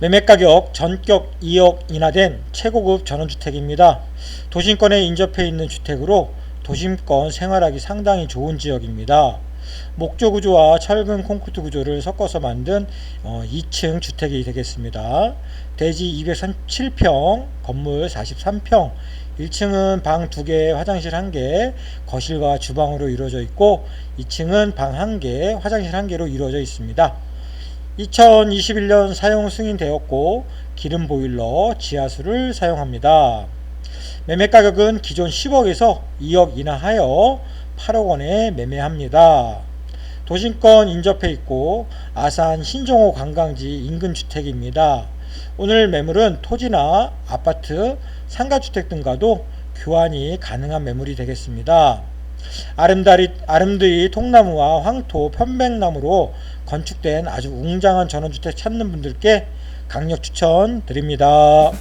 매매가격 전격 2억 인하된 최고급 전원주택입니다. 도심권에 인접해 있는 주택으로 도심권 생활하기 상당히 좋은 지역입니다. 목조 구조와 철근 콘크리트 구조를 섞어서 만든 어, 2층 주택이 되겠습니다. 대지 237평, 건물 43평, 1층은 방 2개, 화장실 1개, 거실과 주방으로 이루어져 있고 2층은 방 1개, 화장실 1개로 이루어져 있습니다. 2021년 사용 승인되었고 기름 보일러, 지하수를 사용합니다. 매매 가격은 기존 10억에서 2억 인하하여 8억 원에 매매합니다. 도심권 인접해 있고 아산 신종호 관광지 인근 주택입니다. 오늘 매물은 토지나 아파트, 상가주택 등과도 교환이 가능한 매물이 되겠습니다. 아름다리, 아름드리 통나무와 황토, 편백나무로 건축된 아주 웅장한 전원주택 찾는 분들께 강력 추천 드립니다.